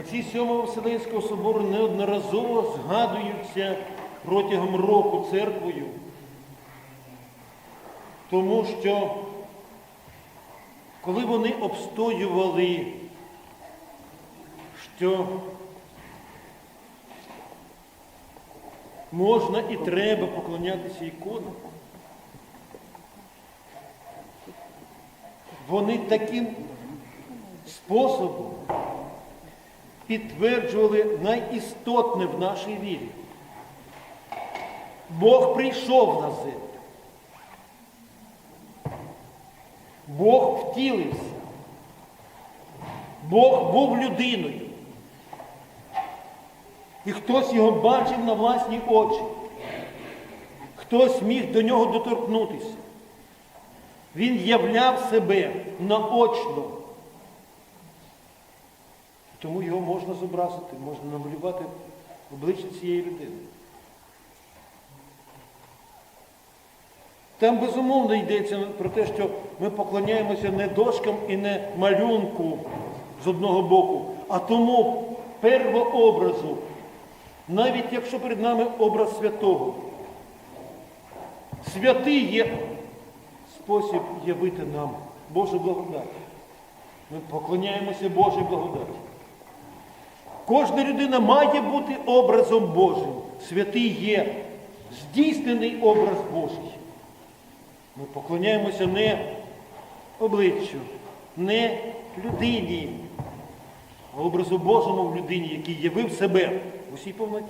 Оці сьомого Вселенського собору неодноразово згадуються протягом року церквою, тому що коли вони обстоювали, що можна і треба поклонятися іконам, вони таким способом підтверджували найістотне в нашій вірі. Бог прийшов на землю. Бог втілився. Бог був людиною. І хтось його бачив на власні очі. Хтось міг до нього доторкнутися. Він являв себе наочно. Тому його можна зобразити, можна намалювати обличчя цієї людини. Там безумовно йдеться про те, що ми поклоняємося не дошкам і не малюнку з одного боку, а тому первообразу, навіть якщо перед нами образ святого. Святий є спосіб явити нам Божу благодать. Ми поклоняємося Божій благодаті. Кожна людина має бути образом Божим. Святий є здійснений образ Божий. Ми поклоняємося не обличчю, не людині, а образу Божому в людині, який явив себе в усій повноті.